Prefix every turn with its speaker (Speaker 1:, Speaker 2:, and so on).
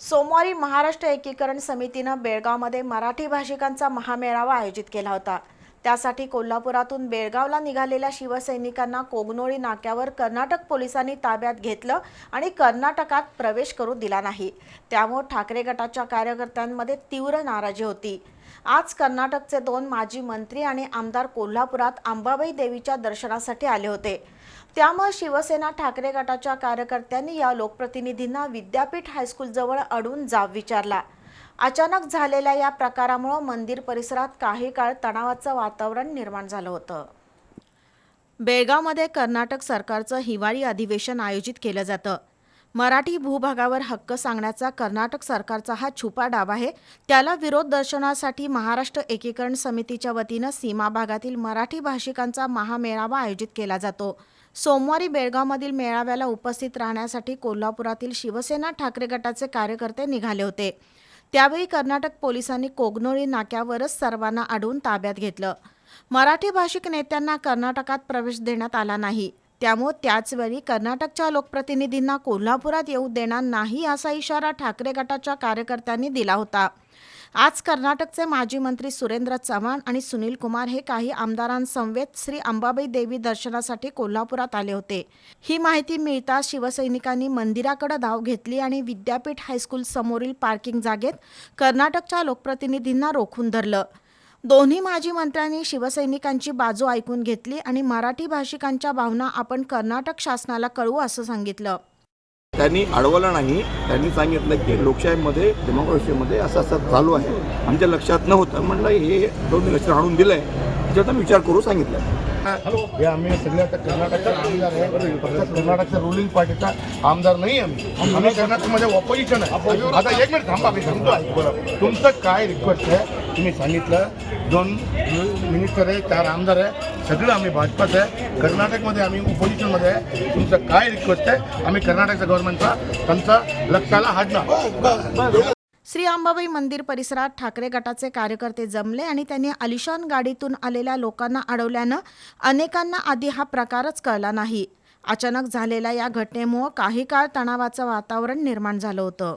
Speaker 1: सोमवारी महाराष्ट्र एकीकरण समितीनं बेळगावमध्ये मराठी भाषिकांचा महामेळावा आयोजित केला होता. त्यासाठी कोल्हापुरातून बेळगावला निघालेल्या शिवसैनिकांना कोगनोळी नाक्यावर कर्नाटक पोलिसांनी ताब्यात घेतलं आणि कर्नाटकात प्रवेश करू दिला नाही. त्यामुळे ठाकरे गटाच्या कार्यकर्त्यांमध्ये तीव्र नाराजी होती. आज कर्नाटकचे दोन माजी मंत्री आणि आमदार कोल्हापुरात अंबाबाई देवीच्या दर्शनासाठी आले होते. त्यामुळे शिवसेना ठाकरे गटाच्या कार्यकर्त्यांनी या लोकप्रतिनिधींना विद्यापीठ हायस्कूलजवळ अडून जाब विचारला. अचानक झालेल्या या प्रकारामुळे मंदिर परिसरात काही काळ तणावाचं वातावरण निर्माण झालं होतं. बेळगावमध्ये कर्नाटक सरकारचं हिवाळी अधिवेशन आयोजित केलं जातं. मराठी भूभागावर हक्क सांगण्याचा कर्नाटक सरकारचा हा छुपा डाव आहे. त्याला विरोध दर्शनासाठी महाराष्ट्र एकीकरण समितीच्या वतीनं सीमा भागातील मराठी भाषिकांचा महामेळावा आयोजित केला जातो. सोमवारी बेळगावमधील मेळाव्याला उपस्थित राहण्यासाठी कोल्हापुरातील शिवसेना ठाकरे गटाचे कार्यकर्ते निघाले होते. त्यावेळी कर्नाटक पोलिसांनी कोगनोळी नाक्यावरच सर्वांना अडवून ताब्यात घेतलं. मराठी भाषिक नेत्यांना कर्नाटकात प्रवेश देण्यात आला नाही. त्यामुळे त्याचवेळी कर्नाटकच्या लोकप्रतिनिधींना कोल्हापुरात येऊ देणार नाही असा इशारा ठाकरे गटाच्या कार्यकर्त्यांनी दिला होता. आज कर्नाटकचे माजी मंत्री सुरेंद्र चव्हाण आणि सुनील कुमार हे काही आमदारांसमवेत श्री अंबाबाई देवी दर्शनासाठी कोल्हापुरात आले होते. ही माहिती मिळताच शिवसैनिकांनी मंदिराकडे धाव घेतली आणि विद्यापीठ हायस्कूल समोरील पार्किंग जागेत कर्नाटकच्या लोकप्रतिनिधींना रोखून धरलं. दोन्ही माजी मंत्र्यांनी शिवसैनिकांची बाजू ऐकून घेतली आणि मराठी भाषिकांच्या भावना आपण कर्नाटक शासनाला कळवू असं सांगितलं.
Speaker 2: त्यांनी अडवलं नाही. त्यांनी सांगितलं की लोकशाहीमध्ये डेमोक्रेसीमध्ये असं असं चालू आहे. आमच्या लक्षात नव्हतं. म्हणलं हे दोन लक्ष आणून दिलं आहे त्याचा मी विचार करू सांगितलं.
Speaker 3: हे आम्ही सगळ्या कर्नाटकच्या कर्नाटकचा आमदार आहे. फक्त कर्नाटकच्या रुलिंग पार्टीचा आमदार नाही आम्ही. आम्ही कर्नाटकमध्ये ऑपोजिशन आहे. आता एक मिनिट थांबा मी सांगतो. आहे. तुमचं काय रिक्वेस्ट आहे? तुम्ही सांगितलं दोन मिनिस्टर आहे चार आमदार आहे सगळं आम्ही भाजपाच आहे. कर्नाटकमध्ये आम्ही ओपोजिशनमध्ये आहे. तुमचं काय रिक्वेस्ट आहे? आम्ही कर्नाटकच्या गव्हर्नमेंटचा त्यांचा लक्षाला हाडणार.
Speaker 1: श्री अंबाबाई मंदिर परिसरात ठाकरे गटाचे कार्यकर्ते जमले आणि त्यांनी अलिशान गाडीतून आलेल्या लोकांना अडवल्यानं अनेकांना आधी हा प्रकारच कळला नाही. अचानक झालेल्या या घटनेमुळं काही काळ तणावाचं वातावरण निर्माण झालं होतं.